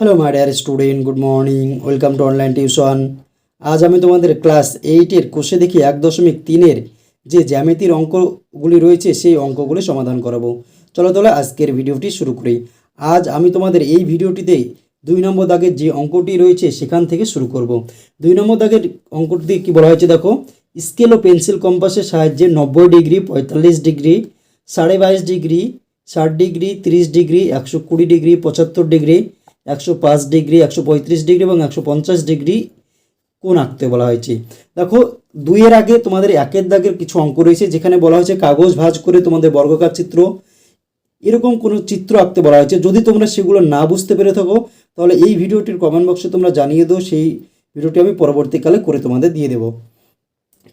Hello my dear student good morning welcome to online tuition আজ আমি তোমাদের class এইটের কোষে দেখি এক দশমিক তিনের যে জ্যামিতির অঙ্কগুলি রয়েছে, সেই অঙ্কগুলি সমাধান করাবো। চলো তাহলে আজকের ভিডিওটি শুরু করি। আজ আমি তোমাদের এই ভিডিওটিতে দুই নম্বর দাগের যে অঙ্কটি রয়েছে, সেখান থেকে শুরু করব। দুই নম্বর দাগের অঙ্কটি কী বলা হয়েছে দেখো? স্কেল ও পেন্সিল কম্পাসের সাহায্যে নব্বই ডিগ্রি, পঁয়তাল্লিশ ডিগ্রি, সাড়ে বাইশ ডিগ্রি, ষাট ডিগ্রি, তিরিশ ডিগ্রি, একশো কুড়ি ডিগ্রি, পঁচাত্তর ডিগ্রি একশো পাঁচ ডিগ্রি, একশো পঁয়ত্রিশ ডিগ্রি এবং একশো পঞ্চাশ ডিগ্রি কোণ আঁকতে বলা হয়েছে। দেখো, দুইয়ের আগে তোমাদের একের দাগের কিছু অঙ্ক রয়েছে, যেখানে বলা হয়েছে কাগজ ভাঁজ করে তোমাদের বর্গকার চিত্র, এরকম কোনো চিত্র আঁকতে বলা হয়েছে। যদি তোমরা সেগুলো না বুঝতে পেরে থাকো, তাহলে এই ভিডিওটির কমেন্ট বক্সে তোমরা জানিয়ে দাও, সেই ভিডিওটি আমি পরবর্তীকালে করে তোমাদের দিয়ে দেবো।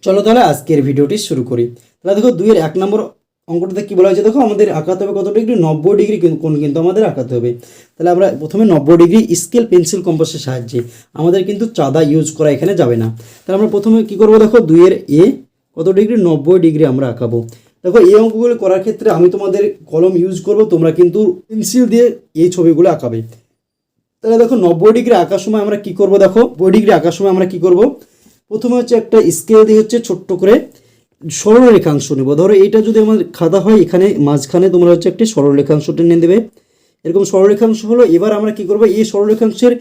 চলো তাহলে আজকের ভিডিওটি শুরু করি। তাহলে দেখো, দুইয়ের এক নম্বর অঙ্কটাতে কী বলা হয়েছে? দেখো, আমাদের আঁকাতে হবে কত ডিগ্রি? নব্বই ডিগ্রি কোন কিন্তু আমাদের আঁকাতে হবে। তাহলে আমরা প্রথমে নব্বই ডিগ্রি স্কেল পেন্সিল কম্পাসের সাহায্যে আমাদের কিন্তু চাঁদা ইউজ করা এখানে যাবে না। তাহলে আমরা প্রথমে কী করব? দেখো, দুইয়ের এ কত ডিগ্রি? নব্বই ডিগ্রি আমরা আঁকাবো। দেখো, এই অঙ্কগুলো করার ক্ষেত্রে আমি তোমাদের কলম ইউজ করব, তোমরা কিন্তু পেন্সিল দিয়ে এই ছবিগুলো আঁকাবে। তাহলে দেখো, নব্বই ডিগ্রি আঁকার সময় আমরা কি করব? দেখো, নব্বই ডিগ্রি আঁকার সময় আমরা কি করব? প্রথমে হচ্ছে একটা স্কেল দিয়ে হচ্ছে ছোট্ট করে সরল রেখাংশ নেব। ধরো এটা যদি আমার খাতা হয়, এখানে মাঝখানে তোমরা হচ্ছে একটি সরল রেখাংশ টেনে দেবে। এরকম সরল রেখাংশ হলো, এবার আমরা কি করব? এই সরল রেখাংশের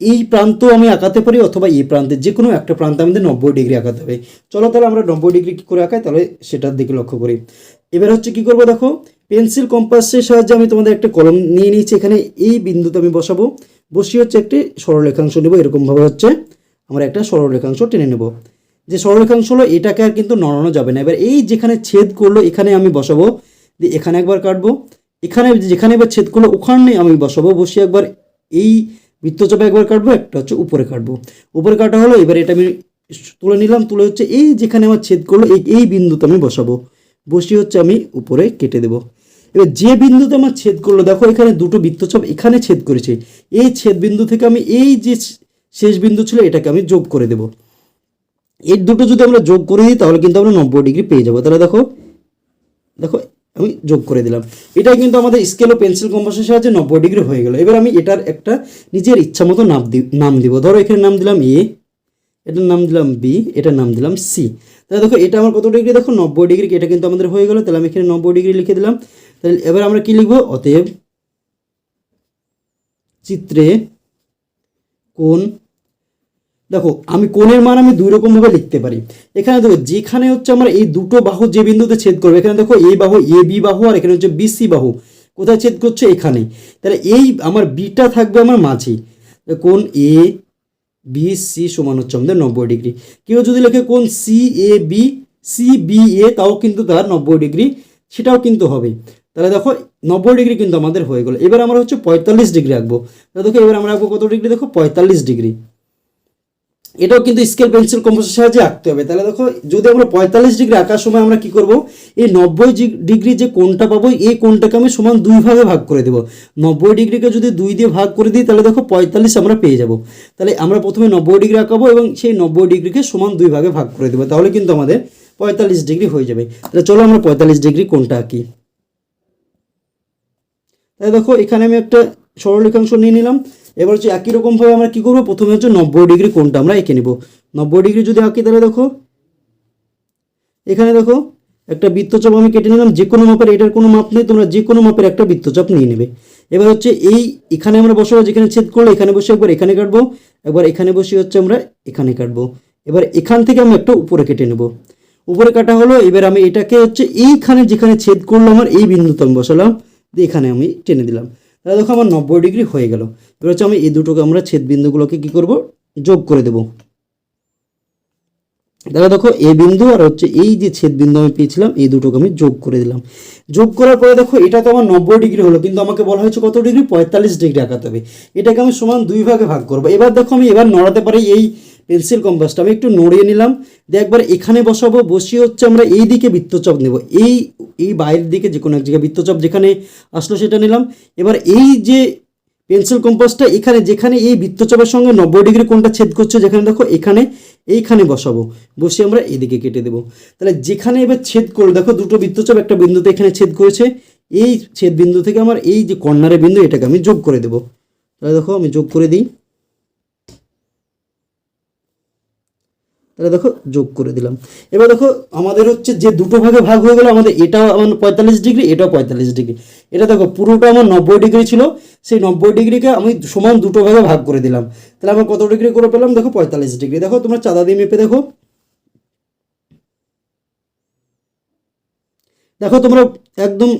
এই প্রান্ত আমি আঁকাতে পারি অথবা এই প্রান্তে যে কোনো একটা প্রান্তে আমাদের নব্বই ডিগ্রি আঁকাতে হবে। চলো তাহলে আমরা নব্বই ডিগ্রি কী করে আঁকাই? তাহলে সেটার দিকে লক্ষ্য করি। এবার হচ্ছে কি করব দেখো? পেন্সিল কম্পাসের সাহায্যে আমি তোমাদের একটা কলম নিয়ে নিয়েছি। এখানে এই বিন্দুতে আমি বসাবো। বসিয়ে হচ্ছে একটি সরলরেখাংশ নেব। এরকমভাবে হচ্ছে আমরা একটা সরলরেখাংশ টেনে নেব। যে সরলরেখাংশ হলো, এটাকে আর কিন্তু নড়ানো যাবে না। এবার এই যেখানে ছেদ করল, এখানে আমি বসাবো। দিয়ে এখানে একবার কাটবো। এখানে যেখানে এবার ছেদ করল, ওখানে আমি বসাবো। বসিয়ে একবার এই বৃত্তচাপে একবার কাটবো, একটা হচ্ছে উপরে কাটবো। উপরে কাটা হলো, এবার এটা আমি তুলে নিলাম। তুলে হচ্ছে এই যেখানে আমার ছেদ করল, এই এই বিন্দুতে আমি বসাবো। বসিয়ে হচ্ছে আমি উপরে কেটে দেবো। এবার যে বিন্দুতে আমার ছেদ করল, দেখো এখানে দুটো বৃত্তচাপ এখানে ছেদ করেছে। এই ছেদ বিন্দু থেকে আমি এই যে শেষ বিন্দু ছিল, এটাকে আমি যোগ করে দেবো। এর দুটো যদি আমরা যোগ করে দিই, তাহলে কিন্তু আমরা নব্বই ডিগ্রি পেয়ে যাব। তাহলে দেখো দেখো, আমি যোগ করে দিলাম। এটা কিন্তু আমাদের স্কেল ও পেন্সিল কম্পাসের সাহায্যে নব্বই ডিগ্রি হয়ে গেল। এবার আমি এটার একটা নিজের ইচ্ছা মতো নাম নাম দিব। ধরো, এখানে নাম দিলাম এ এটার নাম দিলাম বি এটার নাম দিলাম সি তাহলে দেখো, এটা আমার কত ডিগ্রি? দেখো, নব্বই ডিগ্রি, এটা কিন্তু আমাদের হয়ে গেল। তাহলে আমি এখানে নব্বই ডিগ্রি লিখে দিলাম। তাহলে এবার আমরা কি লিখব? অতএব, চিত্রে কোন দেখো, আমি কোণের মান আমি দুই রকমভাবে লিখতে পারি। এখানে দেখো, যেখানে হচ্ছে আমার এই দুটো বাহু যে বিন্দুতে ছেদ করবে, এখানে দেখো এই বাহু, এ বি বাহু, আর এখানে হচ্ছে বিসি বাহু। কোথায় ছেদ করছে? এখানেই। তাহলে এই আমার বিটা থাকবে আমার মাঝে। কোন এ বি সি সমান হচ্ছে আমাদের নব্বই ডিগ্রি। কেউ যদি লেখে কোন C A B, C B A, তাও কিন্তু তার নব্বই ডিগ্রি, সেটাও কিন্তু হবে। তাহলে দেখো, নব্বই ডিগ্রি কিন্তু আমাদের হয়ে গেলো। এবার আমরা হচ্ছে পঁয়তাল্লিশ ডিগ্রি আঁকবো। তাহলে দেখো, এবার আমরা আঁকবো কত ডিগ্রি? দেখো, পঁয়তাল্লিশ ডিগ্রি। এটাও কিন্তু স্কেল পেন্সিল কম্পাসের সাহায্যে আঁকতে হবে। তাহলে দেখো, যদি আমরা পঁয়তাল্লিশ ডিগ্রি আঁকার সময় আমরা কি করব? এই নব্বই ডিগ্রি যে কোনটা পাবো, এই কোনটাকে আমি সমান দুই ভাগে ভাগ করে দেবো। নব্বই ডিগ্রিকে যদি দুই দিয়ে ভাগ করে দিই, তাহলে দেখো পঁয়তাল্লিশ আমরা পেয়ে যাব। তাহলে আমরা প্রথমে নব্বই ডিগ্রি আঁকাবো এবং সেই নব্বই ডিগ্রিকে সমান দুই ভাগে ভাগ করে দেবো। তাহলে কিন্তু আমাদের পঁয়তাল্লিশ ডিগ্রি হয়ে যাবে। তাহলে চলো আমরা পঁয়তাল্লিশ ডিগ্রি কোনটা আঁকি। তাহলে দেখো, এখানে আমি একটা সরলরেখাংশ নিয়ে নিলাম। এবার হচ্ছে একই রকমভাবে আমরা কী করব? প্রথমে হচ্ছে নব্বই ডিগ্রি কোনটা আমরা এঁকে নেব। নব্বই ডিগ্রি যদি আঁকি তাহলে দেখো, এখানে দেখো, একটা বৃত্তচাপ আমি কেটে নিলাম, যে কোনো মাপের, এটার কোনো মাপ নেই, তোমরা যে কোনো মাপের একটা বৃত্তচাপ নিয়ে নেবে। এবার হচ্ছে এই, এখানে আমরা বসাবো যেখানে ছেদ করল এখানে বসে একবার এখানে কাটবো, একবার এখানে বসে হচ্ছে আমরা এখানে কাটবো। এবার এখান থেকে আমি একটা উপরে কেটে নেব। উপরে কাটা হলো, এবার আমি এটাকে হচ্ছে এইখানে যেখানে ছেদ করল আমার, এই বিন্দুতে আমি বসালাম এখানে আমি টেনে দিলাম। তাহলে দেখো আমার নব্বই ডিগ্রি হয়ে গেল। এবার হচ্ছে আমি এই দুটোকে আমরা ছেদ বিন্দুগুলোকে কী করব? যোগ করে দেব। তাহলে দেখো এ বিন্দু আর হচ্ছে এই যে ছেদ বিন্দু আমি পেয়েছিলাম, এই দুটোকে আমি যোগ করে দিলাম। যোগ করার পরে দেখো এটা তো আমার নব্বই ডিগ্রি হলো, কিন্তু আমাকে বলা হয়েছে কত ডিগ্রি? পঁয়তাল্লিশ ডিগ্রি আঁকাতে হবে। এটাকে আমি সমান দুই ভাগে ভাগ করব। এবার দেখো আমি এবার নড়াতে পারি এই পেন্সিল কম্পাসটা আমি একটু নড়িয়ে নিলাম। দিয়ে একবার এখানে বসাবো, বসিয়ে হচ্ছে আমরা এই দিকে বৃত্তচাপ নেব। এই এই বাইরের দিকে যে কোনো এক জায়গায় বৃত্তচাপ যেখানে আসলো সেটা নিলাম। এবার এই যে পেন্সিল কম্পাসটা এখানে, যেখানে এই বৃত্তচাপের সঙ্গে নব্বই ডিগ্রি কোনটা ছেদ করছে, যেখানে দেখো এখানে, এইখানে বসাবো। বসিয়ে আমরা এইদিকে কেটে দেবো। তাহলে যেখানে এবার ছেদ করল, দেখো দুটো বৃত্তচাপ একটা বিন্দুতে এখানে ছেদ করেছে। এই ছেদ বিন্দু থেকে আমার এই যে কর্নারের বিন্দু, এটাকে আমি যোগ করে দেবো। তাহলে দেখো আমি যোগ করে দিই। তাহলে দেখো যোগ করে দিলাম। এবার দেখো আমাদের হচ্ছে যে দুটো ভাগে ভাগ হয়ে গেল, আমাদের এটাও আমার পঁয়তাল্লিশ ডিগ্রি, এটাও পঁয়তাল্লিশ ডিগ্রি। এটা দেখো পুরোটা আমার নব্বই ডিগ্রি ছিল, সেই নব্বই ডিগ্রিকে আমি সমান দুটো ভাগে ভাগ করে দিলাম। তাহলে আমার কত ডিগ্রি করে পেলাম? দেখো পঁয়তাল্লিশ ডিগ্রি। দেখো তোমরা চাঁদা দিয়ে মেপে দেখো। দেখো তোমরা একদম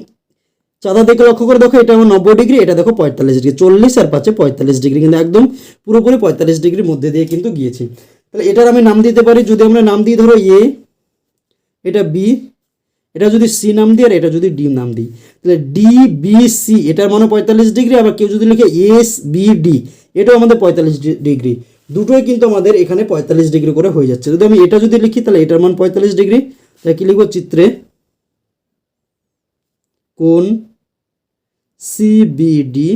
চাঁদা দেখে লক্ষ্য করে দেখো, এটা আমার নব্বই ডিগ্রি, এটা দেখো পঁয়তাল্লিশ ডিগ্রি। চল্লিশ আর পাঁচে পঁয়তাল্লিশ ডিগ্রি, কিন্তু একদম পুরোপুরি পঁয়তাল্লিশ ডিগ্রির মধ্যে দিয়ে কিন্তু গিয়েছে। তাহলে এটার আমি নাম দিতে পারি, যদি আমরা নাম দিই ধরো এ এটা বি এটা যদি সি নাম দিই আর এটা যদি ডি নাম দিই। তাহলে ডি বি সি এটার মানে পঁয়তাল্লিশ ডিগ্রি আবার কেউ যদি লিখে এস বি ডি এটাও আমাদের পঁয়তাল্লিশ ডিগ্রি। দুটোই কিন্তু আমাদের এখানে পঁয়তাল্লিশ ডিগ্রি করে হয়ে যাচ্ছে। যদি আমি এটা যদি লিখি তাহলে এটার মান পঁয়তাল্লিশ ডিগ্রি। তাহলে কি লিখব চিত্রে? কোন সিবিডি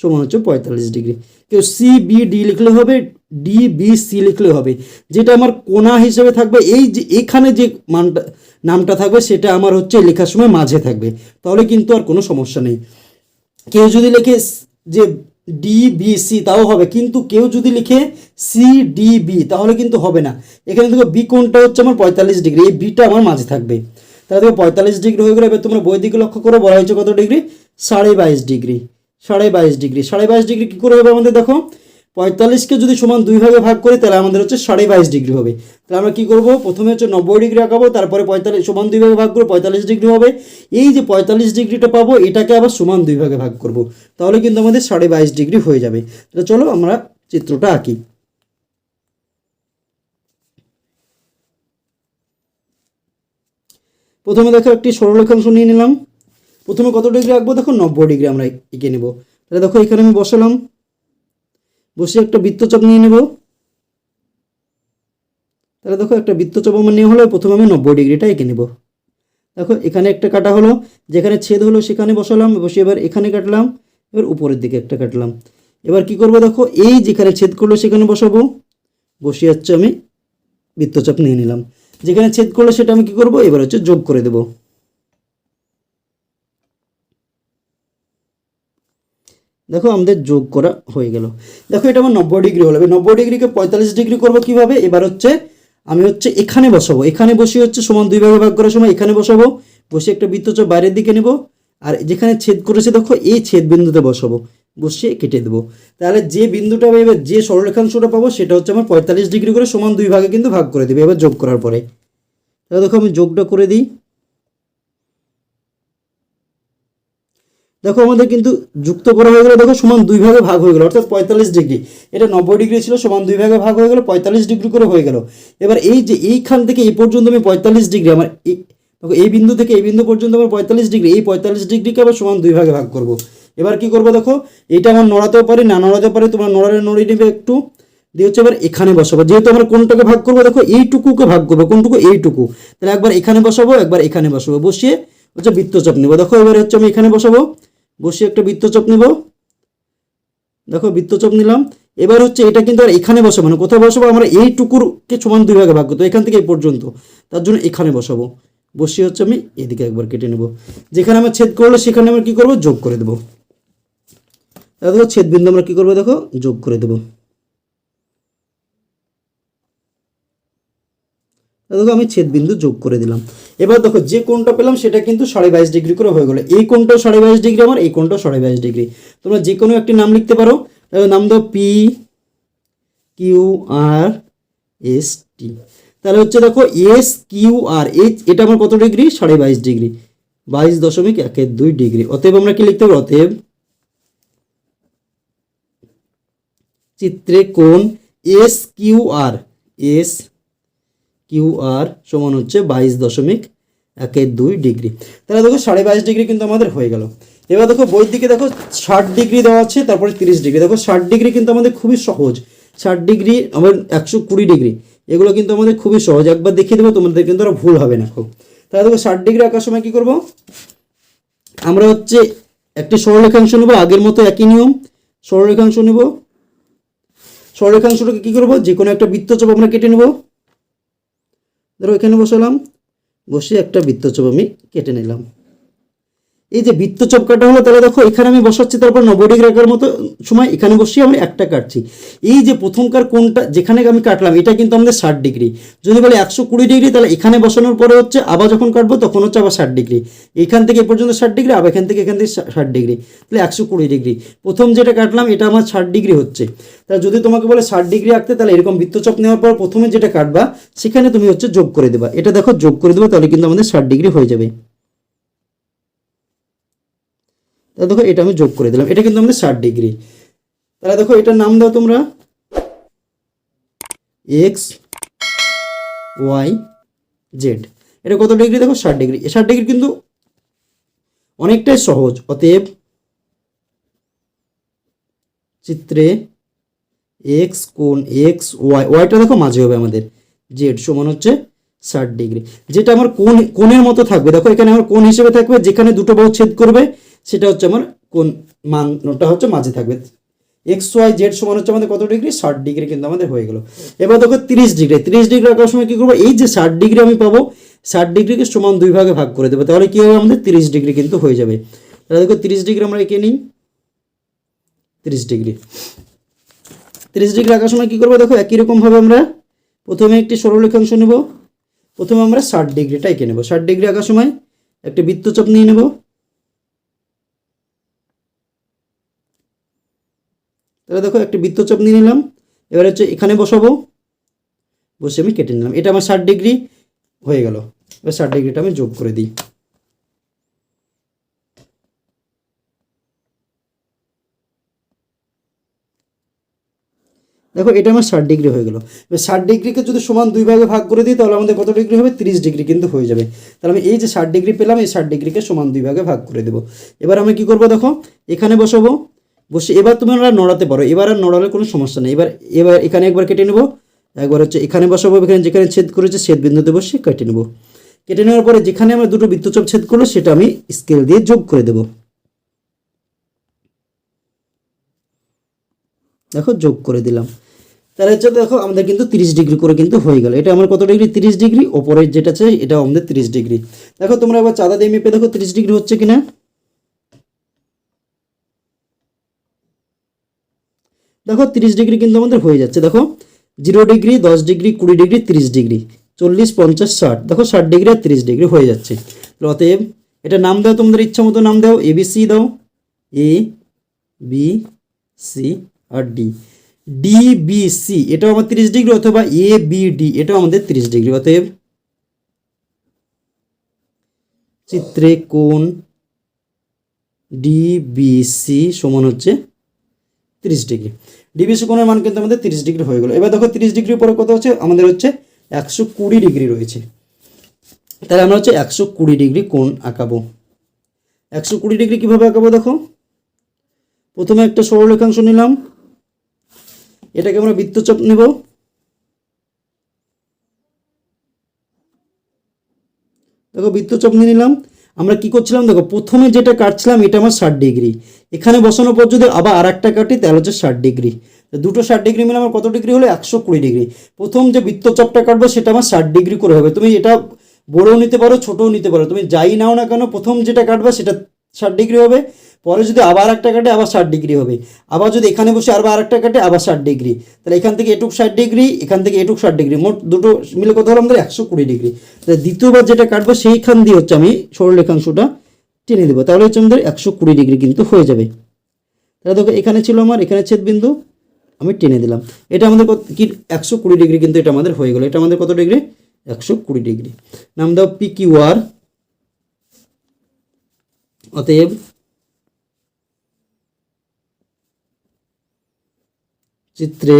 সমান হচ্ছে পঁয়তাল্লিশ ডিগ্রি। কেউ সিবিডি লিখলে হবে ডি বি সি লিখলে হবে। যেটা আমার কোনা হিসেবে থাকবে, এই যে এখানে যে মানটা, নামটা থাকবে, সেটা আমার হচ্ছে লেখার সময় মাঝে থাকবে। তাহলে কিন্তু আর কোনো সমস্যা নেই। কেউ যদি লিখে যে ডি বি সি তাও হবে। কিন্তু কেউ যদি লিখে সি ডি বি তাহলে কিন্তু হবে না। এখানে দেখো বি কোণটা হচ্ছে আমার পঁয়তাল্লিশ ডিগ্রি, এই বিটা আমার মাঝে থাকবে। তাহলে দেখো পঁয়তাল্লিশ ডিগ্রি হয়ে গেলে, এবার তোমরা বই লক্ষ্য করো, বলা হয়েছে কত ডিগ্রি? সাড়ে বাইশ ডিগ্রি। সাড়ে বাইশ ডিগ্রি। সাড়ে বাইশ ডিগ্রি কী করে হবে আমাদের, দেখো? পঁয়তাল্লিশকে যদি সমান দুই ভাগে ভাগ করি, তাহলে আমাদের হচ্ছে সাড়ে বাইশ ডিগ্রি হবে। তাহলে আমরা কী করব? প্রথমে হচ্ছে নব্বই ডিগ্রি আঁকাবো, তারপরে পঁয়তাল্লিশ, সমান দুই ভাগে ভাগ করব, পঁয়তাল্লিশ ডিগ্রি হবে। এই যে পঁয়তাল্লিশ ডিগ্রিটা পাবো, এটাকে আবার সমান দুই ভাগে ভাগ করব। তাহলে কিন্তু আমাদের সাড়ে বাইশ ডিগ্রি হয়ে যাবে। তাহলে চলো আমরা চিত্রটা আঁকি। প্রথমে দেখো একটি সরলরেখাংশ নিয়ে নিলাম। প্রথমে কত ডিগ্রি আঁকবো? দেখো নব্বই ডিগ্রি আমরা এঁকে নেব। তাহলে দেখো এখানে আমি বসালাম। বসে একটা বৃত্তচাপ নিয়ে নেব। তাহলে দেখো একটা বৃত্তচাপ আমার নিয়ে হলো, প্রথমে আমি নব্বই ডিগ্রিটা এঁকে নেব। দেখো এখানে একটা কাটা হলো, যেখানে ছেদ হলো সেখানে বসালাম, বসে এবার এখানে কাটলাম, এবার উপরের দিকে একটা কাটলাম। এবার কি করব দেখো, এই যেখানে ছেদ করল সেখানে বসাবো। বসিয়ে হচ্ছে আমি বৃত্তচাপ নিয়ে নিলাম। যেখানে ছেদ করল সেটা আমি কি করব? এবার হচ্ছে যোগ করে দেব। দেখো আমাদের যোগ করা হয়ে গেল। দেখো এটা আমার নব্বই ডিগ্রি হলো। নব্বই ডিগ্রিকে পঁয়তাল্লিশ ডিগ্রি করব কীভাবে? এবার হচ্ছে আমি হচ্ছে এখানে বসাবো। এখানে বসে হচ্ছে সমান দুই ভাগে ভাগ করার সময় এখানে বসাবো। বসে একটা বৃত্তচাপ বাইরের দিকে নেব। আর যেখানে ছেদ করেছে, দেখো এই ছেদ বিন্দুতে বসাবো। বসিয়ে কেটে দেবো। তাহলে যে বিন্দুটা এবার যে সরলরেখাংশটা পাবো, সেটা হচ্ছে আমার পঁয়তাল্লিশ ডিগ্রি করে সমান দুই ভাগে কিন্তু ভাগ করে দেবে, এবার যোগ করার পরে। তাহলে দেখো আমি যোগটা করে দিই। দেখো আমাদের কিন্তু যুক্ত করা হয়ে গেলো, দেখো সমান দুই ভাগে ভাগ হয়ে গেলো, অর্থাৎ পঁয়তাল্লিশ ডিগ্রি। এটা নব্বই ডিগ্রি ছিল, সমান দুই ভাগে ভাগ হয়ে গেলো, পঁয়তাল্লিশ ডিগ্রি করে হয়ে গেল। এবার এই যে এইখান থেকে এই পর্যন্ত আমি পঁয়তাল্লিশ ডিগ্রি, আমার দেখো এই বিন্দু থেকে এই বিন্দু পর্যন্ত আমার পঁয়তাল্লিশ ডিগ্রি, এই পঁয়তাল্লিশ ডিগ্রিকে আবার সমান দুই ভাগে ভাগ করব। এবার কি করব দেখো এটা আমার নড়াতেও পারি, না নড়াতে পারি, তোমরা নড়ালে নড়িয়ে নেবে একটু। দিয়ে হচ্ছে এবার এখানে বসাবো, যেহেতু আমরা কোনটাকে ভাগ করব, দেখো এইটুকুকে ভাগ করব, কোনটুকু এইটুকু। তাহলে একবার এখানে বসাবো, একবার এখানে বসাবো, বসিয়ে হচ্ছে বৃত্তচাপ নেব। দেখো এবার হচ্ছে আমি এখানে বসাবো বসিয়ে একটা বৃত্তচাপ নেব। দেখো বৃত্তচাপ নিলাম। এবার হচ্ছে এটা কিন্তু আর এখানে বসাবো না, কোথায় বসাবো? আমরা এই টুকুরকে সমান দুই ভাগে ভাগ তো এখান থেকে এই পর্যন্ত। তার জন্য এখানে বসাবো। বসিয়ে হচ্ছে আমি এদিকে একবার কেটে নেব। যেখানে আমার ছেদ করল সেখানে আমরা কি করব? যোগ করে দেবো। দেখো ছেদ বিন্দু আমরা কি করব? দেখো, যোগ করে দেবো। দেখো আমি ছেদ বিন্দু যোগ করে দিলাম। এবার দেখো যে কোণটা পেলাম সেটা কিন্তু সাড়ে বাইশ ডিগ্রি করে হয়ে গেলো। এই কোণটাও সাড়ে বাইশ ডিগ্রি আমার এই কোণটাও সাড়ে বাইশ ডিগ্রি। তোমরা যে কোনো একটি নাম লিখতে পারো। নাম দাও P, Q, R, S, T. তাহলে হচ্ছে দেখো এস, কিউ, আর এই এটা আমার কত ডিগ্রি? সাড়ে বাইশ ডিগ্রি। বাইশ দশমিক একের দুই ডিগ্রি। অতএব আমরা কি লিখতে পারি অতএব চিত্রে কোণ S, Q, R, S Q R সমান হচ্ছে বাইশ দশমিক একের দুই ডিগ্রি। তাহলে দেখো সাড়ে বাইশ ডিগ্রি কিন্তু আমাদের হয়ে গেল। এবার দেখো বইয়ের দিকে দেখো ষাট ডিগ্রি দেওয়া আছে, তারপরে তিরিশ ডিগ্রি। দেখো ষাট ডিগ্রি কিন্তু আমাদের খুবই সহজ। ষাট ডিগ্রি আমার একশো কুড়ি ডিগ্রি, এগুলো কিন্তু আমাদের খুবই সহজ। একবার দেখিয়ে দেবো, তোমাদের কিন্তু আর ভুল হবে না খুব। তাহলে দেখো ষাট ডিগ্রি আঁকার সময় কী করব? আমরা হচ্ছে একটি সরলরেখাংশ নেব, আগের মতো একই নিয়ম। সরলরেখাংশ নেব। সরলরেখাংশটাকে কী করব? যে কোনো একটা বৃত্তচাপ আমরা কেটে নেব। ধরো এখানে বসালাম বসে একটা বৃত্তচাপ আমি কেটে নিলাম। এই যে বৃত্তচাপ কাটা হলো, তাহলে দেখো, এখানে আমি বসাচ্ছি, তারপর নব্বই ডিগ্রি রাখার মতো সময় এখানে বসিয়ে আমি একটা কাটছি। এই যে প্রথমকার কোনটা, যেখানে আমি কাটলাম, এটা কিন্তু আমাদের ষাট ডিগ্রি। যদি বলে একশো কুড়ি ডিগ্রি, তাহলে এখানে বসানোর পরে হচ্ছে আবার যখন কাটবো, তখন হচ্ছে আবার ষাট ডিগ্রি। এখান থেকে এ পর্যন্ত ষাট ডিগ্রি, আবার এখান থেকে এখান থেকে ষাট ডিগ্রি। তাহলে একশো কুড়ি ডিগ্রি। প্রথম যেটা কাটলাম, এটা আমার ষাট ডিগ্রি হচ্ছে। তাহলে যদি তোমাকে বলে ষাট ডিগ্রি আঁকতে, তাহলে এরকম বৃত্তচাপ নেওয়ার পর প্রথমে যেটা কাটবা, সেখানে তুমি হচ্ছে যোগ করে দেবা। এটা দেখো, যোগ করে দেবা, তাহলে কিন্তু আমাদের ষাট ডিগ্রি হয়ে যাবে। তাহলে দেখো এটা আমি যোগ করে দিলাম। এটা কিন্তু আমাদের ষাট ডিগ্রি। তাহলে দেখো এটার নাম দাও তোমরা। এক্স ওয়াই জেড এটা কত ডিগ্রি? দেখো ষাট ডিগ্রি। ষাট ডিগ্রি কিন্তু অনেকটাই সহজ। অতএব চিত্রে এক্স কোন এক্স ওয়াই ওয়াইটা দেখো মাঝে হবে আমাদের। জেড সমান হচ্ছে ষাট ডিগ্রি। যেটা আমার কোন কোণের মতো থাকবে। দেখো এখানে আমার কোণ হিসেবে থাকবে। যেখানে দুটো বাহু ছেদ করবে সেটা হচ্ছে আমার কোন মানটা হচ্ছে মাঝে থাকবে। এক্স ওয়াই জেড সমান হচ্ছে আমাদের কত ডিগ্রি? ষাট ডিগ্রি কিন্তু আমাদের হয়ে গেল। এবার দেখো তিরিশ ডিগ্রি। তিরিশ ডিগ্রি রাখার সময় কী করব? এই যে ষাট ডিগ্রি আমি পাবো, ষাট ডিগ্রিকে সমান দুই ভাগে ভাগ করে দেবো। তাহলে কী হবে? আমাদের তিরিশ ডিগ্রি কিন্তু হয়ে যাবে। তাহলে দেখো তিরিশ ডিগ্রি আমরা এঁকে নিই। তিরিশ ডিগ্রি। তিরিশ ডিগ্রি রাখার সময় কী করব? দেখো একই রকমভাবে আমরা প্রথমে একটি সরলরেখাংশ নেব। প্রথমে আমরা ষাট ডিগ্রিটা এঁকে নেব। ষাট ডিগ্রি আঁকার সময় একটি বৃত্তচাপ নিয়ে নেব। তাহলে দেখো, একটা বৃত্তচাপ নিয়ে নিলাম। এবার হচ্ছে এখানে বসাবো। বসে আমি কেটে নিলাম। এটা আমার ষাট ডিগ্রি হয়ে গেল। এবার ষাট ডিগ্রিটা আমি যোগ করে দিই। দেখো, এটা আমার ষাট ডিগ্রি হয়ে গেলো। এবার ষাট ডিগ্রিকে যদি সমান দুই ভাগে ভাগ করে দিই, তাহলে আমাদের কত ডিগ্রি হবে? তিরিশ ডিগ্রি কিন্তু হয়ে যাবে। তাহলে আমি এই যে ষাট ডিগ্রি পেলাম, এই ষাট ডিগ্রিকে সমান দুই ভাগে ভাগ করে দেবো। এবার আমি কি করব দেখো, এখানে বসাবো। বসে, এবার তুমি নড়াতে পারো। এবার আর নড়ালে কোনো সমস্যা নেই। এবার এবার এখানে একবার কেটে নেব। একবার হচ্ছে এখানে বসাবো, এখানে যেখানে ছেদ করেছে ছেদ বিন্দুতে বসে কেটে নেব। কেটে নেওয়ার পরে যেখানে আমরা দুটো বৃত্তচাপ ছেদ করল সেটা আমি স্কেল দিয়ে যোগ করে দেবো। দেখো, যোগ করে দিলাম। তাহলে হচ্ছে দেখো, আমাদের কিন্তু তিরিশ ডিগ্রি করে কিন্তু হয়ে গেল। এটা আমার কত ডিগ্রি? তিরিশ ডিগ্রি। ওপরের যেটা আছে এটা আমাদের তিরিশ ডিগ্রি। দেখো, তোমরা এবার চাঁদা দিয়ে মেপে দেখো, তিরিশ ডিগ্রি হচ্ছে কিনা। দেখো তিরিশ ডিগ্রি কিন্তু আমাদের হয়ে যাচ্ছে, দেখো জিরো ডিগ্রি, দশ ডিগ্রি, কুড়ি ডিগ্রি, তিরিশ ডিগ্রি, চল্লিশ, পঞ্চাশ, ষাট, দেখো ষাট ডিগ্রি আর তিরিশ ডিগ্রি হয়ে যাচ্ছে। অতএব এটা নাম দাও, তোমাদের ইচ্ছা মতো নাম দাও এ বি সি দাও এ বি সি আর ডি ডি বি সি এটাও আমার তিরিশ ডিগ্রি অথবা এ বি ডি এটাও আমাদের তিরিশ ডিগ্রি। অতএব চিত্রে কোণ ডিবিসি সমান হচ্ছে তিরিশ ডিগ্রি। ডিবিসি কোণের মান কিন্তু আমাদের তিরিশ ডিগ্রি হয়ে গেলো। এবার দেখো তিরিশ ডিগ্রির পরে কত হচ্ছে? আমাদের হচ্ছে একশো কুড়ি ডিগ্রি রয়েছে। তাহলে আমরা হচ্ছে একশো কুড়ি ডিগ্রি কোণ আঁকাবো। একশো কুড়ি ডিগ্রি কীভাবে আঁকাবো দেখো? প্রথমে একটা সরলরেখাংশ নিলাম। এটাকে আমরা বৃত্তচাপ নেব। দেখো বৃত্তচাপ নিয়ে নিলাম। আমরা কি করছিলাম? দেখো, প্রথমে যেটা কাটছিলাম, এটা আমার ষাট ডিগ্রি। এখানে বসানোর পর যদি আবার আর একটা কাটি, তাহলে হচ্ছে ষাট ডিগ্রি। দুটো ষাট ডিগ্রি মিলে আমার কত ডিগ্রি হলো? একশো কুড়ি ডিগ্রি। প্রথম যে বৃত্তচাপটা কাটবো, সেটা আমার ষাট ডিগ্রি করে হবে। তুমি এটা বড়ও নিতে পারো, ছোটও নিতে পারো। তুমি যাই নাও না কেন, প্রথম যেটা কাটবা, সেটা ষাট ডিগ্রি হবে, পরে যদি আবার একটা কাটে, আবার ষাট ডিগ্রি হবে। আবার যদি এখানে বসে আবার আরেকটা কাটে, আবার ষাট ডিগ্রি। তাহলে এখান থেকে এটুক ষাট ডিগ্রি, এখান থেকে এটুক ষাট ডিগ্রি, মোট দুটো মিলে কত হলো আমাদের? একশো কুড়ি ডিগ্রি। তাহলে দ্বিতীয়বার যেটা কাটবো, সেইখান দিয়ে হচ্ছে আমি সরলরেখাংশটা টেনে দেবো। তাহলে হচ্ছে আমাদের একশো কুড়ি ডিগ্রি কিন্তু হয়ে যাবে। তাহলে দেখো, এখানে ছিল আমার, এখানে ছেদ বিন্দু আমি টেনে দিলাম। এটা আমাদের কি, একশো কুড়ি ডিগ্রি কিন্তু এটা আমাদের হয়ে গেলো। এটা আমাদের কত ডিগ্রি? একশো কুড়ি ডিগ্রি। নাম দাও পি কিউ আর অতএব চিত্রে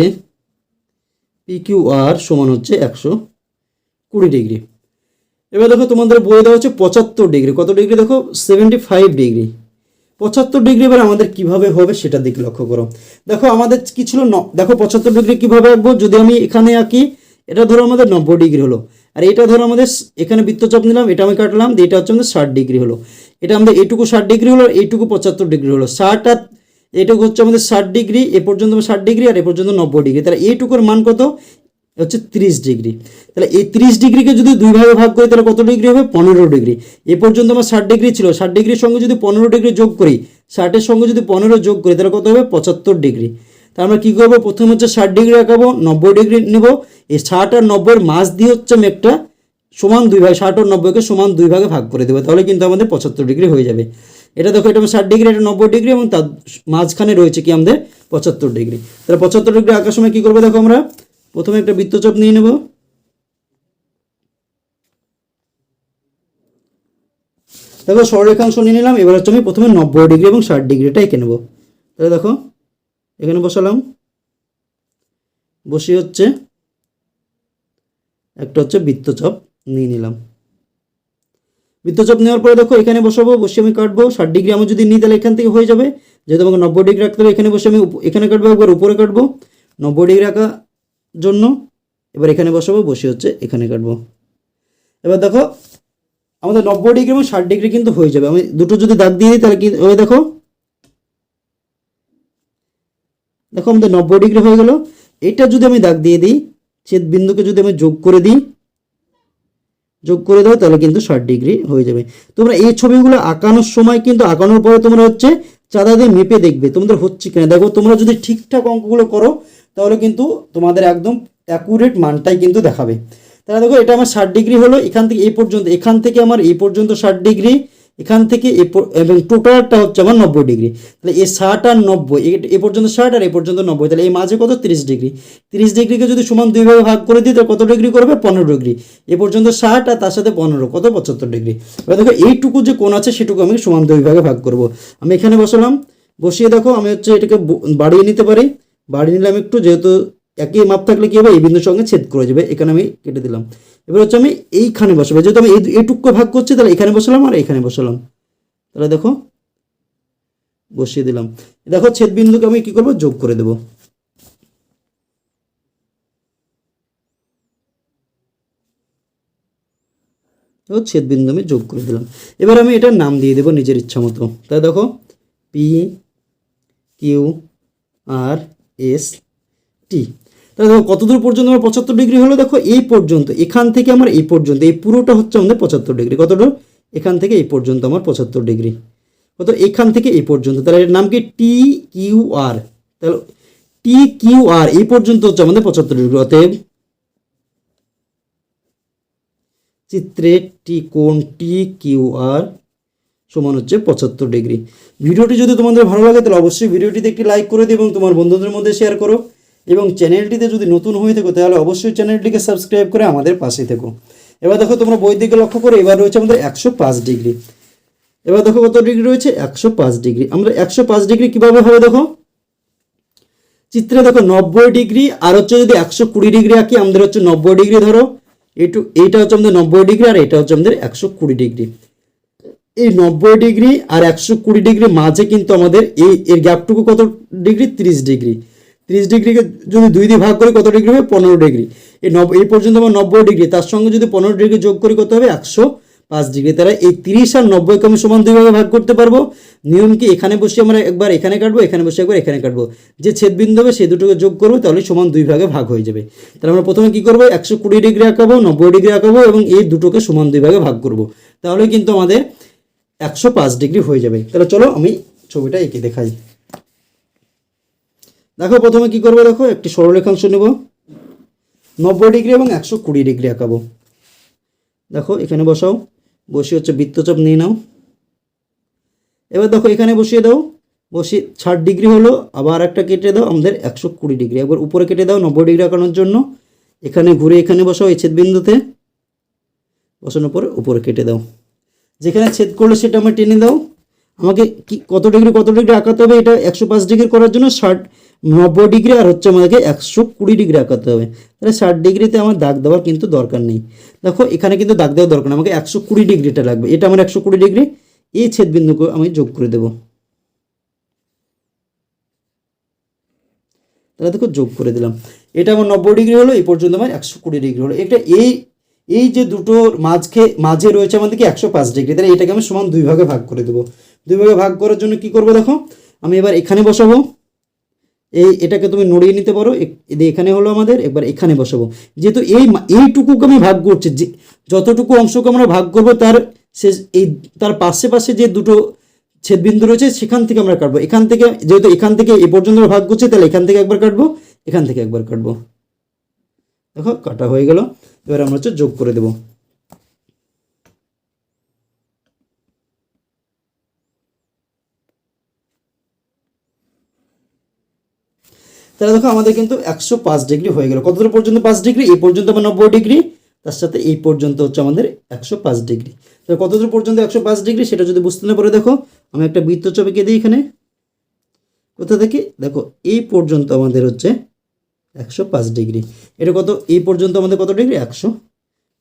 পি কিউ আর সমান হচ্ছে একশো কুড়ি ডিগ্রি। এবার দেখো তোমাদের বইয়ে দেওয়া হচ্ছে পঁচাত্তর ডিগ্রি। কত ডিগ্রি দেখো? Seventy five degree. পঁচাত্তর ডিগ্রি এবার আমাদের কীভাবে হবে সেটা দিকে লক্ষ্য করো। দেখো আমাদের কি ছিল ন দেখো পঁচাত্তর ডিগ্রি কীভাবে আঁকবো? যদি আমি এখানে আঁকি, এটা ধরো আমাদের নব্বই ডিগ্রি হলো। আর এটা ধরো আমাদের এখানে বৃত্তচাপ নিলাম, এটা আমি কাটলাম দিয়ে এটা হচ্ছে আমাদের ষাট ডিগ্রি হলো। এটা আমাদের এটুকু ষাট ডিগ্রি হলো, এইটুকু পঁচাত্তর ডিগ্রি হলো। ষাট আর এটুকু হচ্ছে আমাদের ষাট ডিগ্রি, এ পর্যন্ত ষাট ডিগ্রি আর এ পর্যন্ত নব্বই ডিগ্রি। তাহলে এইটুকুর মান কত? হচ্ছে তিরিশ ডিগ্রি। তাহলে এই তিরিশ ডিগ্রিকে যদি দুই ভাগে ভাগ করি, তাহলে কত ডিগ্রি হবে? পনেরো ডিগ্রি। এ পর্যন্ত আমার ষাট ডিগ্রি ছিল, ষাট ডিগ্রির সঙ্গে যদি পনেরো ডিগ্রি যোগ করি, ষাটের সঙ্গে যদি পনেরো যোগ করি, তাহলে কত হবে? পঁচাত্তর ডিগ্রি। তা আমরা কী করব? প্রথম হচ্ছে ষাট ডিগ্রি আঁকাবো, নব্বই ডিগ্রি নেব। এই ষাট আর নব্বইয়ের মাছ দিয়ে হচ্ছে আমি একটা সমান দুই ভাগ, ষাট ও নব্বইকে সমান দুই ভাগে ভাগ করে দেবো, তাহলে কিন্তু আমাদের পঁচাত্তর ডিগ্রি হয়ে যাবে। এটা দেখো, এটা ষাট ডিগ্রি, এটা নব্বই ডিগ্রি এবং তার মাঝখানে রয়েছে কি আমাদের পঁচাত্তর ডিগ্রি। তাহলে পঁচাত্তর ডিগ্রি আঁকার সময় কী করব দেখো আমরা? প্রথমে একটা বৃত্তচাপ নিয়ে নেব। দেখো, সরলরেখাংশ নিয়ে নিলাম, এবার হচ্ছে আমি প্রথমে নব্বই ডিগ্রি এবং ষাট ডিগ্রিটা এঁকে নেব। তাহলে দেখো, এখানে বসালাম। বসিয়ে হচ্ছে, একটা হচ্ছে বৃত্তচাপ। নিয়ে নিলাম। বৃত্তচাপ নেওয়ার পরে দেখো, এখানে বসাবো, বসে আমি কাটবো। ষাট ডিগ্রি আমি যদি নিই, তাহলে এখান থেকে হয়ে যাবে। যেহেতু আমাকে নব্বই ডিগ্রি রাখতে হবে, এখানে বসে আমি এখানে কাটবো, একবার উপরে কাটবো। নব্বই ডিগ্রি রাখার জন্য এবার এখানে বসাবো, বসে হচ্ছে এখানে কাটবো। এবার দেখো, আমাদের নব্বই ডিগ্রি এবং ষাট ডিগ্রি কিন্তু হয়ে যাবে। আমি দুটো যদি দাগ দিয়ে দিই, তাহলে কি ওই দেখো। দেখো, আমাদের নব্বই ডিগ্রি হয়ে গেল। এটা যদি আমি দাগ দিয়ে দিই, ছেদ বিন্দুকে যদি আমি যোগ করে দিই যোগ করে দাও, তাহলে কিন্তু ষাট ডিগ্রি হয়ে যাবে। তোমরা এই ছবিগুলো আঁকানোর সময় কিন্তু আঁকানোর পরে তোমরা হচ্ছে চাঁদা দিয়ে মেপে দেখবে, তোমাদের হচ্ছে কিনা। দেখো, তোমরা যদি ঠিকঠাক অঙ্কগুলো করো, তাহলে কিন্তু তোমাদের একদম অ্যাকুরেট মানটাই কিন্তু দেখাবে। তাহলে দেখো, এটা আমার ষাট ডিগ্রি হলো, এখান থেকে এই পর্যন্ত, এখান থেকে আমার এই পর্যন্ত ষাট ডিগ্রি। এখান থেকে এবং টোটালটা হচ্ছে আমার নব্বই ডিগ্রি তাহলে এই ষাট আর নব্বই, এ- পর্যন্ত ষাট আর এ পর্যন্ত নব্বই, তাহলে এই মাঝে কত? তিরিশ ডিগ্রি তিরিশ ডিগ্রিকে যদি সমান দুই ভাগে করে দিই, তাহলে কত ডিগ্রি করবে? পনেরো ডিগ্রি এ পর্যন্ত ষাট আর তার সাথে পনেরো, কত? পঁচাত্তর ডিগ্রি এবার দেখো, এইটুকু যে কোণ আছে, সেটুকু আমি সমান দুই ভাগে করব। আমি এখানে বসালাম। বসিয়ে দেখো, আমি হচ্ছে এটাকে বাড়িয়ে নিতে পারি। বাড়িয়ে নিলাম একটু যেহেতু একই মাপ থাকলে কি হবে? এই বিন্দুর সঙ্গে ছেদ করে যাবে। এখানে আমি কেটে দিলাম। এবার হচ্ছে আমি এইখানে বসাবো। যেহেতু আমি এই এইটুকু ভাগ করছি, তাহলে এখানে বসালাম আর এখানে বসালাম। তাহলে দেখো, বসিয়ে দিলাম। দেখো, ছেদ বিন্দুকে আমি কি করব? যোগ করে দেব। তো ছেদ বিন্দু আমি যোগ করে দিলাম। এবার আমি এটার নাম দিয়ে দেবো নিজের ইচ্ছা মতো। তাই দেখো P Q R S T তাহলে দেখো কত দূর পর্যন্ত আমার পঁচাত্তর ডিগ্রি হলো? দেখো, এই পর্যন্ত, এখান থেকে আমার এই পর্যন্ত, এই পুরোটা হচ্ছে আমাদের পঁচাত্তর ডিগ্রি কত দূর এখান থেকে এই পর্যন্ত আমার পঁচাত্তর ডিগ্রি কত এখান থেকে এই পর্যন্ত। তাহলে এর নাম কি? টি কিউ আর তাহলে টি কিউ আর এই পর্যন্ত হচ্ছে আমাদের পঁচাত্তর ডিগ্রি অতএব চিত্রে টি কোণ টি কিউ আর সমান হচ্ছে পঁচাত্তর ডিগ্রি ভিডিওটি যদি তোমাদের ভালো লাগে, তাহলে অবশ্যই ভিডিওটিতে একটি লাইক করে দিও এবং তোমার বন্ধুদের মধ্যে শেয়ার করো। এবং চ্যানেলটিতে যদি নতুন হয়ে থাকো, তাহলে অবশ্যই চ্যানেলটিকে সাবস্ক্রাইব করে আমাদের পাশে থেকো। এবার দেখো তোমরা বই দিকে লক্ষ্য করে, এবার রয়েছে আমাদের একশো পাঁচ ডিগ্রি। এবার দেখো কত ডিগ্রি রয়েছে? একশো পাঁচ ডিগ্রি। আমরা একশো পাঁচ ডিগ্রি কীভাবে হবে দেখো? চিত্রে দেখো নব্বই ডিগ্রি, আর হচ্ছে যদি একশো কুড়ি ডিগ্রি আঁকি, আমাদের হচ্ছে নব্বই ডিগ্রি ধরো। এইটু এইটা হচ্ছে আমাদের নব্বই ডিগ্রি, আর এটা হচ্ছে আমাদের একশো কুড়ি ডিগ্রি। এই নব্বই ডিগ্রি আর একশো কুড়ি ডিগ্রি মাঝে কিন্তু আমাদের এই, এর গ্যাপটুকু কত ডিগ্রি? তিরিশ ডিগ্রি। তিরিশ ডিগ্রিকে যদি দুই দিয়ে ভাগ করি কত ডিগ্রি হবে? পনেরো ডিগ্রি। এই নব, এই পর্যন্ত আমার নব্বই ডিগ্রি। তার সঙ্গে যদি পনেরো ডিগ্রি যোগ করি কত হবে? একশো পাঁচ ডিগ্রি। তাহলে এই তিরিশ আর নব্বইকে আমি সমান দুই ভাগে করতে পারব। নিয়ম কি? এখানে বসে আমরা একবার এখানে কাটবো, এখানে বসে একবার এখানে কাটবো। যে ছেদবিন্দু হবে সেই দুটোকে যোগ করব, তাহলে সমান দুই ভাগে ভাগ হয়ে যাবে। তাহলে আমরা প্রথমে কী করব? একশো কুড়ি ডিগ্রি আঁকাবো, নব্বই ডিগ্রি আঁকাবো এবং এই দুটোকে সমান দুই ভাগে ভাগ করব। তাহলে কিন্তু আমাদের একশো পাঁচ ডিগ্রি হয়ে যাবে। তাহলে চলো আমি ছবিটা এঁকে দেখাই। দেখো প্রথমে কি করব দেখো? একটি সরলরেখাংশ নেব। নব্বই ডিগ্রি এবং একশো কুড়ি ডিগ্রি আঁকাবো। দেখো, এখানে বসাও। বসিয়ে হচ্ছে বৃত্তচাপ নিয়ে নাও। এবার দেখো, এখানে বসিয়ে দাও। বসিয়ে ষাট ডিগ্রি হলো, আবার একটা কেটে দাও, আমাদের একশো কুড়ি ডিগ্রি। একবার উপরে কেটে দাও নব্বই ডিগ্রি আঁকানোর জন্য। এখানে ঘুরে এখানে বসাও এই ছেদ বিন্দুতে বসানোর পরে উপরে কেটে দাও। যেখানে ছেদ করলে সেটা আমার টেনে দাও। আমাকে কি কত ডিগ্রি কত ডিগ্রি আঁকাতে হবে? এটা একশো পাঁচ ডিগ্রি করার জন্য ষাট নব্বই ডিগ্রি আর হচ্ছে আমাদেরকে একশো কুড়ি ডিগ্রি আঁকাতে হবে। তাহলে ষাট ডিগ্রিতে আমার দাগ দেওয়ার কিন্তু দরকার নেই। দেখো, এখানে কিন্তু দাগ দেওয়ার দরকার আমাকে একশো কুড়ি ডিগ্রিটা লাগবে। এটা আমার একশো কুড়ি ডিগ্রি। এই ছেদবিন্দুকে আমি যোগ করে দেবো। তাহলে দেখো, যোগ করে দিলাম। এটা আমার নব্বই ডিগ্রি হলো, এই পর্যন্ত আমার একশো কুড়ি ডিগ্রি হলো। এটা এই এই যে দুটোর মাঝকে মাঝে রয়েছে আমাদেরকে একশো পাঁচ ডিগ্রি। তাহলে এটাকে আমি সমান দুই ভাগে ভাগ করে দেবো। দুই ভাগে ভাগ করার জন্য কি করব দেখো, আমি এবার এখানে বসাবো। এই এটাকে তুমি নড়িয়ে নিতে পারো এখানে হলো আমাদের, একবার এখানে বসাবো। যেহেতু এই এইটুকুকে আমি ভাগ করছি, যে যতটুকু অংশকে আমরা ভাগ করব, তার সে এই তার পাশে পাশে যে দুটো ছেদবিন্দু রয়েছে, সেখান থেকে আমরা কাটবো। এখান থেকে, যেহেতু এখান থেকে এ পর্যন্ত ভাগ করছি, তাহলে এখান থেকে একবার কাটবো, এখান থেকে একবার কাটবো। দেখো, কাটা হয়ে গেল। এবার আমরা হচ্ছে যোগ করে দেবো। তাহলে দেখো আমাদের কিন্তু একশো পাঁচ ডিগ্রি হয়ে গেল। কতদূর পর্যন্ত পাঁচ ডিগ্রি? এই পর্যন্ত আমার নব্বই ডিগ্রি। তার সাথে এই পর্যন্ত হচ্ছে আমাদের একশো পাঁচ ডিগ্রি। তো কতদূর পর্যন্ত একশো পাঁচ ডিগ্রি সেটা যদি বুঝতে না পারে, দেখো, আমি একটা বৃত্ত বৃত্তচাপ এঁকে দিই এখানে। কোথা থেকে? দেখো, এই পর্যন্ত আমাদের হচ্ছে একশো পাঁচ ডিগ্রি। এটা কত? এই পর্যন্ত আমাদের কত ডিগ্রি? একশো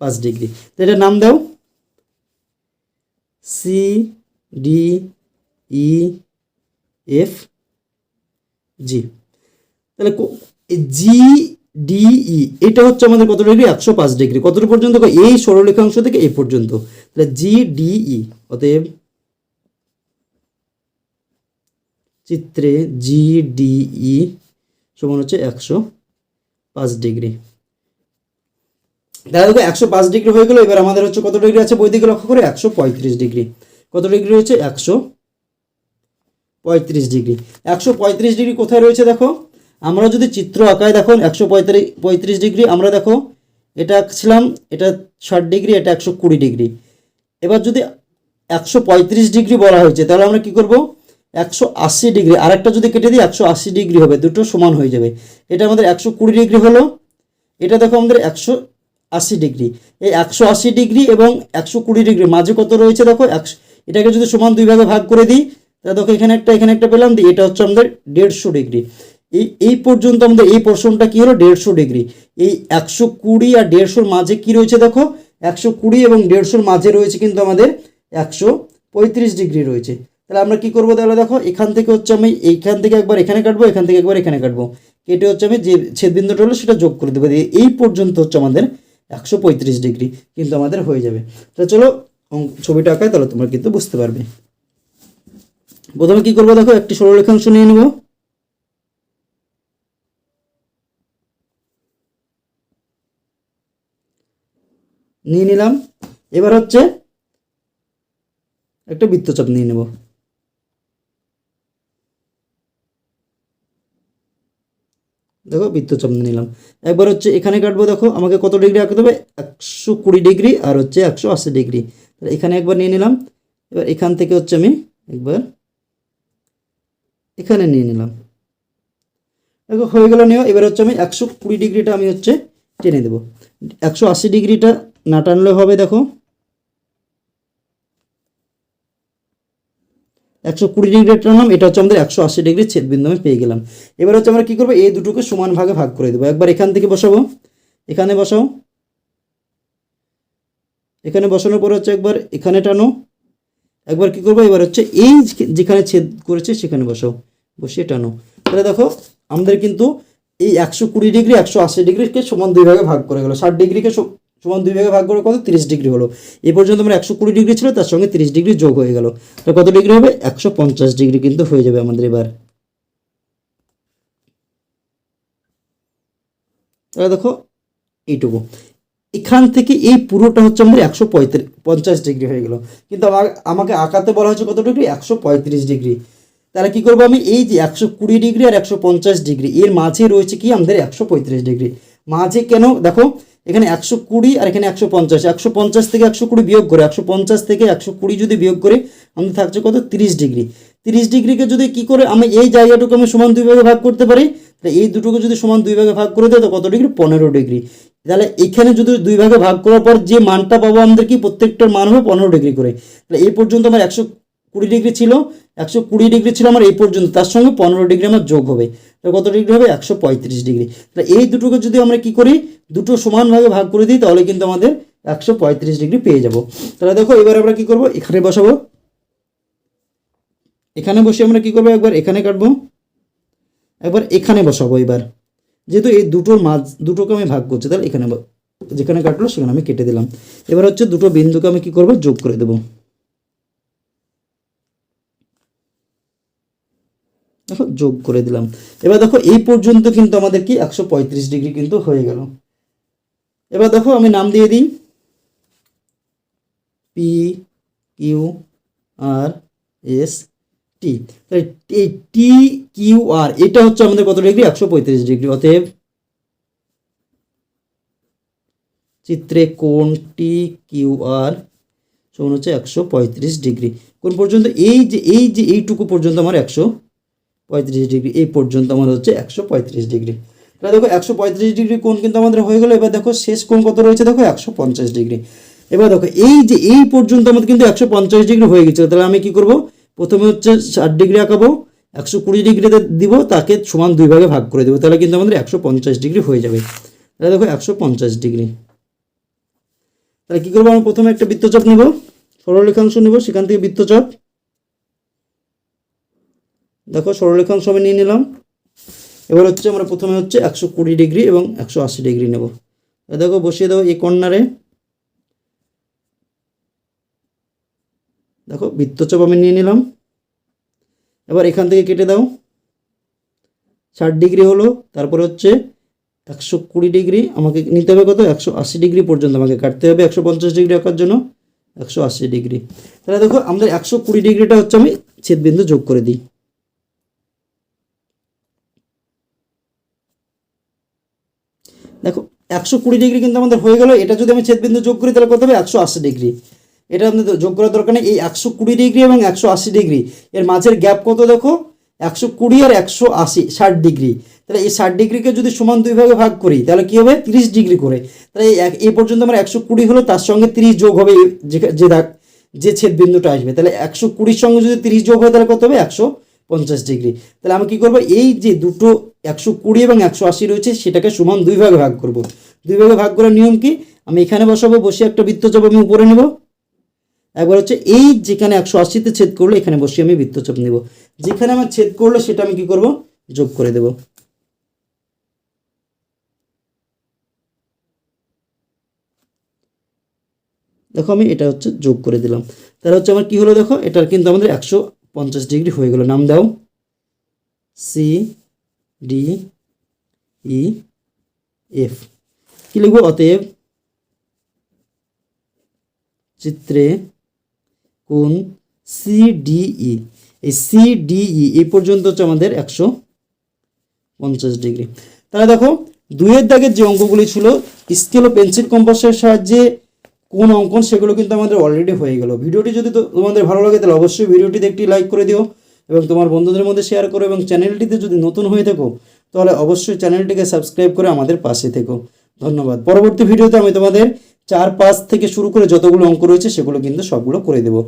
পাঁচ ডিগ্রি। তো এটা নাম দাও। C D E F G তাহলে জি ডিই এটা হচ্ছে আমাদের কত ডিগ্রি? একশো পাঁচ ডিগ্রি। কতটা পর্যন্ত? এই সরলরেখাংশ থেকে এই পর্যন্ত। তাহলে জি ডিই অতএব চিত্রে জি ডিই সমান হচ্ছে একশো পাঁচ ডিগ্রি। দেখা দেখো, একশো পাঁচ ডিগ্রি হয়ে গেল, এবার আমাদের হচ্ছে কত ডিগ্রি আছে বই দিকে লক্ষ্য করে? একশো পঁয়ত্রিশ ডিগ্রি। কত ডিগ্রি রয়েছে একশো পঁয়ত্রিশ ডিগ্রি। একশো পঁয়ত্রিশ ডিগ্রি কোথায় রয়েছে দেখো? আমরা যদি চিত্র আঁকায় দেখো, একশো পঁয়ত্রিশ ডিগ্রি, আমরা দেখো, এটা আঁকছিলাম, এটা ষাট ডিগ্রি, এটা একশো কুড়ি ডিগ্রি। এবার যদি একশো পঁয়ত্রিশ ডিগ্রি বলা হয়েছে, তাহলে আমরা কি করব? একশো আশি ডিগ্রি, আরেকটা যদি কেটে দিই, একশো আশি ডিগ্রি হবে, দুটো সমান হয়ে যাবে। এটা আমাদের একশো কুড়ি ডিগ্রি হলো, এটা দেখো আমাদের একশো আশি ডিগ্রি। এই একশো আশি ডিগ্রি এবং একশো কুড়ি ডিগ্রি, মাঝে কত রয়েছে দেখো, একশো এটাকে যদি সমান দুই ভাগে ভাগ করে দিই, তাহলে দেখো এখানে একটা এখানে একটা পেলাম দিই এটা হচ্ছে আমাদের দেড়শো ডিগ্রি। এই এই পর্যন্ত আমাদের এই পোর্শনটা কি হলো? দেড়শো ডিগ্রি। এই একশো কুড়ি আর দেড়শোর মাঝে কি রয়েছে দেখো? একশো কুড়ি এবং দেড়শোর মাঝে রয়েছে কিন্তু আমাদের একশো পঁয়ত্রিশ ডিগ্রি রয়েছে। তাহলে আমরা কি করব তাহলে দেখো? এখান থেকে হচ্ছে আমি এইখান থেকে একবার এখানে কাটবো, এখান থেকে একবার এখানে কাটবো। কেটে হচ্ছে আমি যে ছেদবিন্দুটা হলো সেটা যোগ করে দেবো। এই পর্যন্ত হচ্ছে আমাদের একশো পঁয়ত্রিশ ডিগ্রি কিন্তু আমাদের হয়ে যাবে। তো চলো ছবিটা আঁকায় তাহলে তোমরা কিন্তু বুঝতে পারবে। প্রথমে কি করব দেখো? একটি সরলরেখাংশ নিয়ে নেব। নিয়ে নিলাম। এবার হচ্ছে একটা বৃত্তচাপ নিয়ে নেব। দেখো, বৃত্তচাপ নিয়ে নিলাম। একবার হচ্ছে এখানে কাটবো, দেখো, আমাকে কত ডিগ্রি আঁকতে হবে? একশো কুড়ি ডিগ্রি আর হচ্ছে একশো আশি ডিগ্রি। তাহলে এখানে একবার নিয়ে নিলাম। এবার এখান থেকে হচ্ছে আমি একবার এখানে নিয়ে নিলাম। দেখো, হয়ে গেল নিও এবার হচ্ছে আমি একশো কুড়ি ডিগ্রিটা আমি হচ্ছে টেনে দেবো। একশো আশি ডিগ্রিটা না টানলে হবে দেখো। একশো কুড়ি ডিগ্রি টানলাম, এটা হচ্ছে আমাদের একশো আশি ডিগ্রি ছেদবিন্দু, আমি পেয়ে গেলাম। এবার হচ্ছে আমরা কী করব? এই দুটোকে সমান ভাগে ভাগ করে দেবো। একবার এখান থেকে বসাবো। এখানে বসাও। এখানে বসানোর পর হচ্ছে একবার এখানে টানো। একবার কি করব? এবার হচ্ছে এই যেখানে ছেদ করেছে সেখানে বসাও। বসিয়ে টানো। তাহলে দেখো, আমাদের কিন্তু এই একশো কুড়ি ডিগ্রি, একশো আশি ডিগ্রিকে সমান দুই ভাগে ভাগ করে গেলো। ষাট ডিগ্রিকে সমান দুই ভাগে ভাগ করে কত? তিরিশ ডিগ্রি হলো। এ পর্যন্ত আমরা একশো কুড়ি ডিগ্রি ছিল, তার সঙ্গে তিরিশ ডিগ্রি যোগ হয়ে গেল। তো কত ডিগ্রি হবে? একশো পঞ্চাশ ডিগ্রি কিন্তু হয়ে যাবে আমাদের এবার। তাহলে দেখো, এইটুকু। এখান থেকে এই পুরোটা হচ্ছে আমাদের একশো পঁয়ত্রিশ, পঞ্চাশ ডিগ্রি হয়ে গেল। কিন্তু আমার, আমাকে আঁকাতে বলা হয়েছে কত ডিগ্রি? একশো পঁয়ত্রিশ ডিগ্রি। তাহলে কী করব আমি? এই যে একশো কুড়ি ডিগ্রি আর একশো পঞ্চাশ ডিগ্রি, এর মাঝে রয়েছে কি? আমাদের একশো পঁয়ত্রিশ ডিগ্রি। মাঝে কেন? দেখো এখানে একশো কুড়ি আর এখানে একশো পঞ্চাশ। একশো পঞ্চাশ থেকে একশো কুড়ি বিয়োগ করে, একশো পঞ্চাশ থেকে একশো কুড়ি যদি বিয়োগ করে, আমাদের থাকছে কত? তিরিশ ডিগ্রি। তিরিশ ডিগ্রিকে যদি কি করে আমি এই জায়গাটুকু আমি সমান দুই ভাগে ভাগ করতে পারি, তাহলে এই দুটোকে যদি সমান দুই ভাগে ভাগ করে দেয় তো কত ডিগ্রি? পনেরো ডিগ্রি। তাহলে এখানে যদি দুই ভাগে ভাগ করার পর যে মানটা পাবো আমাদের কি? প্রত্যেকটার মান হবে পনেরো ডিগ্রি করে। তাহলে এই পর্যন্ত আমার একশো কুড়ি ডিগ্রি ছিল, একশো কুড়ি ডিগ্রি ছিল আমার এই পর্যন্ত, তার সঙ্গে পনেরো ডিগ্রি আমার যোগ হবে। কত ডিগ্রি হবে? একশো পঁয়ত্রিশ ডিগ্রি। তাহলে এই দুটোকে যদি আমরা কি করি? দুটো সমানভাবে ভাগ করে দিই, তাহলে কিন্তু আমাদের একশো পঁয়ত্রিশ ডিগ্রি পেয়ে যাব। তাহলে দেখো, এবার আমরা কি করব? এখানে বসাবো। এখানে বসে আমরা কি করব? একবার এখানে কাটবো। একবার এখানে বসাবো এবার। যেহেতু এই দুটোর মাঝ, দুটোকে আমি ভাগ করছি, তাহলে এখানে যেখানে কাটলো সেখানে আমি কেটে দিলাম। এবার হচ্ছে দুটো বিন্দুকে আমি কি করব? যোগ করে দেবো। দেখো, যোগ করে দিলাম। এবার দেখো, এই পর্যন্ত কিন্তু আমাদের কি? একশো পঁয়ত্রিশ ডিগ্রি কিন্তু হয়ে গেল। এবার দেখো, আমি নাম দিয়ে দিই। P Q R S T তাহলে এই টি কিউ আর এটা হচ্ছে আমাদের কত ডিগ্রি? একশো পঁয়ত্রিশ ডিগ্রি। অতএব চিত্রে কোণ টি কিউ আর সমান হচ্ছে একশো পঁয়ত্রিশ ডিগ্রি। কোন পর্যন্ত? এই যে এই যে, এইটুকু পর্যন্ত আমার একশো পঁয়ত্রিশ ডিগ্রি, এই পর্যন্ত আমাদের হচ্ছে একশো পঁয়ত্রিশ ডিগ্রি। তাহলে দেখো একশো পঁয়ত্রিশ ডিগ্রি কোণ কিন্তু আমাদের হয়ে গেলো, এবার দেখো শেষ কোণ কত রয়েছে দেখো একশো পঞ্চাশ ডিগ্রি। এবার দেখো এই যে এই পর্যন্ত আমাদের কিন্তু একশো পঞ্চাশ ডিগ্রি হয়ে গেছে, তাহলে আমি কি করব? প্রথমে হচ্ছে ষাট ডিগ্রি আঁকাবো, একশো কুড়ি ডিগ্রিতে দিব, তাকে সমান দুই ভাগে ভাগ করে দেবো, তাহলে কিন্তু আমাদের একশো পঞ্চাশ ডিগ্রি হয়ে যাবে। তাহলে দেখো একশো পঞ্চাশ ডিগ্রি। তাহলে কী করব? আমরা প্রথমে একটা বৃত্তচাপ নেব, সরলরেখাংশ নেব, সেখান থেকে বৃত্তচাপ। দেখো সরলরেখাংশ আমি নিয়ে নিলাম। এবার হচ্ছে আমরা প্রথমে হচ্ছে একশো কুড়ি ডিগ্রি এবং একশো আশি ডিগ্রি নেব। দেখো বসিয়ে দাও এই কর্নারে। দেখো বৃত্তচাপ আমি নিয়ে নিলাম। এবার এখান থেকে কেটে দাও। ষাট ডিগ্রি হলো, তারপরে হচ্ছে একশো কুড়ি ডিগ্রি আমাকে নিতে হবে কত? একশো আশি ডিগ্রি পর্যন্ত আমাকে কাটতে হবে। একশো পঞ্চাশ ডিগ্রি আঁকার জন্য একশো আশি ডিগ্রি। তাহলে দেখো আমাদের একশো কুড়ি ডিগ্রিটা হচ্ছে আমি ছেদবিন্দু যোগ করে দিই। দেখো, একশো কুড়ি ডিগ্রি কিন্তু আমাদের হয়ে গেল, এটা যদি আমি ছেদবিন্দু যোগ করি তাহলে কত হবে? একশো আশি ডিগ্রি। এটা আমাদের যোগ করার দরকার নেই, এই একশো কুড়ি ডিগ্রি এবং একশো আশি ডিগ্রি, এর মাঝের গ্যাপ কত দেখো? একশো কুড়ি আর একশো আশি, ষাট ডিগ্রি। তাহলে এই ষাট ডিগ্রিকে যদি সমান দুই ভাগে ভাগ করি, তাহলে কী হবে? তিরিশ ডিগ্রি করে। তাহলে এই পর্যন্ত আমার একশো কুড়ি হলো, তার সঙ্গে তিরিশ যোগ হবে, যে- দাগ যে ছেদ বিন্দুটা আসবে। তাহলে একশো কুড়ির সঙ্গে যদি তিরিশ যোগ হয়, তাহলে কত হবে? একশো পঞ্চাশ ডিগ্রি। তাহলে আমি কি করব? এই যে দুটো একশো কুড়ি এবং একশো আশি রয়েছে, সেটাকে সমান দুই ভাগে ভাগ করব। দুই ভাগে ভাগ করার নিয়ম কি? আমি এখানে বসাবো বসে একটা বৃত্তচাপ আমি উপরে নেব। একবার হচ্ছে এই যেখানে একশো আশিতে ছেদ করল, এখানে বসিয়ে আমি বৃত্তচাপ নেব। যেখানে আমার ছেদ করল, সেটা আমি কি করব? যোগ করে দেব। দেখো আমি এটা হচ্ছে যোগ করে দিলাম। তাহলে হচ্ছে আমার কি হলো দেখো? এটার কিন্তু আমাদের একশো পঞ্চাশ ডিগ্রি হয়ে গেল। নাম দাও। সি ডি ই এফ কি লিখব? অতএব চিত্রে কোন সিডিই এই সিডিই এই পর্যন্ত হচ্ছে আমাদের একশো পঞ্চাশ ডিগ্রি। তাহলে দেখো, দুইয়ের দাগের যে অঙ্কগুলি ছিল, স্কেল ও পেন্সিল কম্পাসের সাহায্যে কোন অঙ্কন, সেগুলো কিন্তু আমাদের অলরেডি হয়ে গেল। ভিডিওটি যদি তোমাদের ভালো লাগে, তাহলে অবশ্যই ভিডিওটিতে একটি লাইক করে দিও এবং তোমার বন্ধুদের মধ্যে শেয়ার করো এবং চ্যানেলটিতে যদি নতুন হয়ে থাকো, তাহলে অবশ্যই চ্যানেলটিকে সাবস্ক্রাইব করে আমাদের পাশে থেকো। ধন্যবাদ। পরবর্তী ভিডিওতে আমি তোমাদের চার পাঁচ থেকে শুরু করে যতগুলো অঙ্ক রয়েছে, সেগুলো কিন্তু সবগুলো করে দেবো।